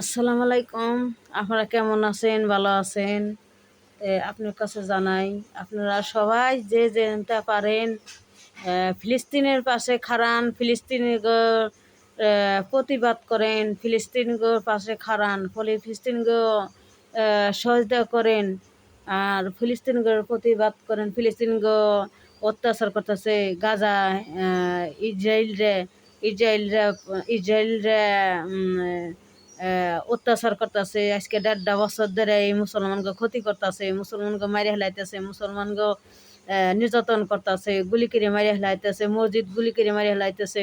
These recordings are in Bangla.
আসসালামু আলাইকুম। আপনারা কেমন আছেন? ভালো আছেন? আপনার কাছে জানাই, আপনারা সবাই যে যেটা পারেন ফিলিস্তিনের পাশে খারান ফিলিস্তিনের প্রতিবাদ করেন ফিলিস্তিনগো পাশে খারান ফলে ফিলিস্তিন সহযোগিতা করেন, আর ফিলিস্তিনগোর প্রতিবাদ করেন, ফিলিস্তিন অত্যাচার করতেছে গাজা ইসরায়েল রে ইসরায়েল রে ইসরায়েল রে অত্যাচার করতেছে, আজকে দেড়টা বছর ধরে এই মুসলমানকে ক্ষতি করতেছে, মুসলমানকে মারি হেলাইতেছে, মুসলমানকে নির্যাতন করতেছে, গুলি করে মারি হেলাইতেছে, মসজিদ গুলি করে মারি হেলাইতেছে,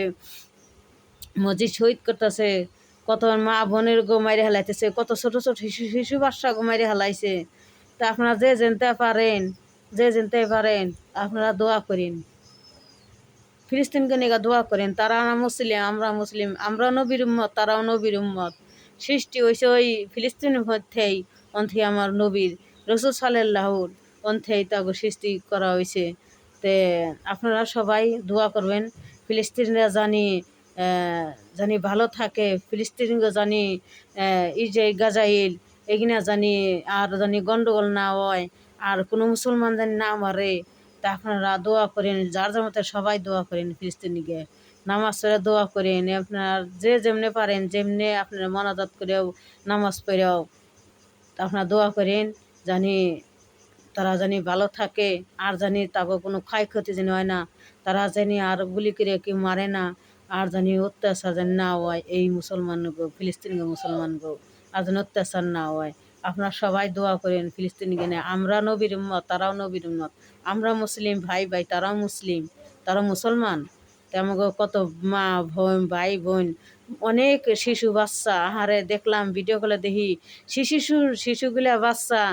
মসজিদ শহীদ করতেছে, কত মা বোনের গো মারি হেলাইতেছে, কত ছোট ছোট শিশু শিশু বাচ্চা গো মারি হেলাইছে। তা আপনারা যে জানতে পারেন, যে জানতে পারেন, আপনারা দোয়া করেন। ফিলিস্তিনকে নিয়ে দোয়া করেন, তারা মুসলিম, আমরা মুসলিম, আমরা নবীর উম্মত, তারাও নবীর উম্মত। সৃষ্টি হয়েছে ওই ফিলিস্তিনের মধ্যেই অন্থে আমার নবীর রসুল সাল্লাহুর অন্থেই তাকে সৃষ্টি করা হয়েছে তে আপনারা সবাই দোয়া করবেন ফিলিস্তিনরা জানি জানি ভালো থাকে ফিলিস্তিনকে জানি আহ, ইসরায়েল গাজাইল এগুলা জানি আর জানি গন্ডগোল না হয় আর কোনো মুসলমান জানি না মারে তা আপনারা দোয়া করেন, যার যার মতো সবাই দোয়া করেন ফিলিস্তিনিকে। নামাজ পড়ে দোয়া করেন, আপনার যে যেমনে পারেন, যেমনে আপনার মনাজাত করেও নামাজ পড়েও। আপনারা দোয়া করেন জানি তারা জানি ভালো থাকে, আর জানি তাকে কোনো ক্ষয়ক্ষতি যেন হয় না। তারা জানি আর গুলি করে কি মারে না, আর জানি অত্যাচার জানি না হয় এই মুসলমান ফিলিস্তিন মুসলমান আর যেন অত্যাচার না হয়। আপনারা সবাই দোয়া করেন ফিলিস্তিনিকে নিয়ে আমরা নবীর উম্মত, তারাও নবীর উম্মত। আমরা মুসলিম, ভাই ভাই, তারাও মুসলিম তারা মুসলমান। তেমন কত মা বোন, ভাই বোন, অনেক শিশু, বাচ্চা, আহারে দেখলাম ভিডিও কলে দেখি। শিশু, শিশুগুলা, বাচ্চা,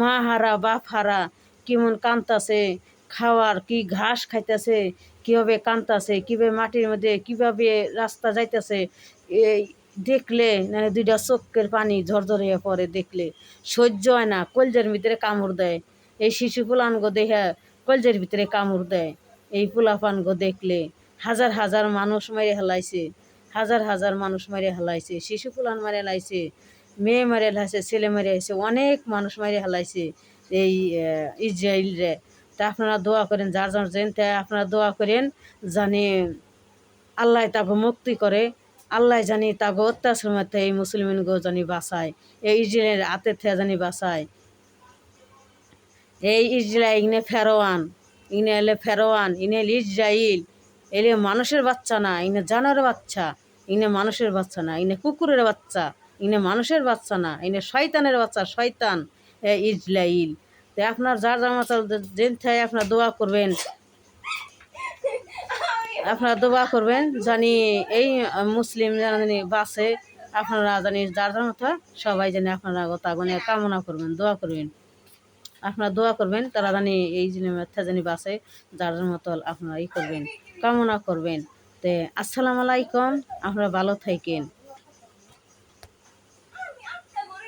মা হারা, বাপ হারা, কেমন কান্তাছে খাওয়ার কি ঘাস খাইতেছে, কীভাবে কান্তাছে কীভাবে মাটির মধ্যে, কীভাবে রাস্তা যাইতেছে, এই দেখলে মানে দুইটা চোখের পানি ঝরঝরে পরে দেখলে। সহ্য হয় না কলজের ভিতরে কামড় দেয়। এই শিশু ফুলানগো দেখে কলজের ভিতরে কামড় দেয়। এই পোলাপানগো দেখলে হাজার হাজার মানুষ মেরে হেলাইছে হাজার হাজার মানুষ মেরে হেলাইছে শিশু ফুলান মেরে হেলাইছে মেয়ে মেরে হেলাইছে ছেলে মেরে হেলাইছে অনেক মানুষ মেরে হেলাইছে এই আহ, ইসরায়েল রে। তা আপনারা দোয়া করেন যার যার যেন তা আপনারা দোয়া করেন জানি আল্লাহ তাকে মুক্তি করে। আল্লাহ জানি তাকে অত্যাচার মধ্যে এই মুসলমানগো জানি বাঁচায়, এই ইসরায়েলের হাতের থেকে জানি বাঁচায়। এই ইসরায়েল, ইনে ফেরোয়ান, ইনে এলে ফেরোয়ান, ইনে এলে ইসরায়েল। এলে মানুষের বাচ্চা না, ইনে জানোয়ারের বাচ্চা, ইনে মানুষের বাচ্চা না, ইনে কুকুরের বাচ্চা, ইনে মানুষের বাচ্চা না, ইনে শয়তানের বাচ্চা, শয়তান। এ ইসরায়েল। তো আপনার যার যার মতো যেন আপনার দোয়া করবেন আপনারা দোয়া করবেন, জানি এই মুসলিম জানি বাসে আপনারা জানি যার যার মতো, সবাই জানি আপনারা তাগনে কামনা করবেন, দোয়া করবেন। আপনারা দোয়া করবেন, তারা জানি এই জিনিস মেথা জানি বাসে যার যার মতো আপনারা ই করবেন, কামনা করবেন। তে, আসসালামু আলাইকুম, আপনারা ভালো থাকেন।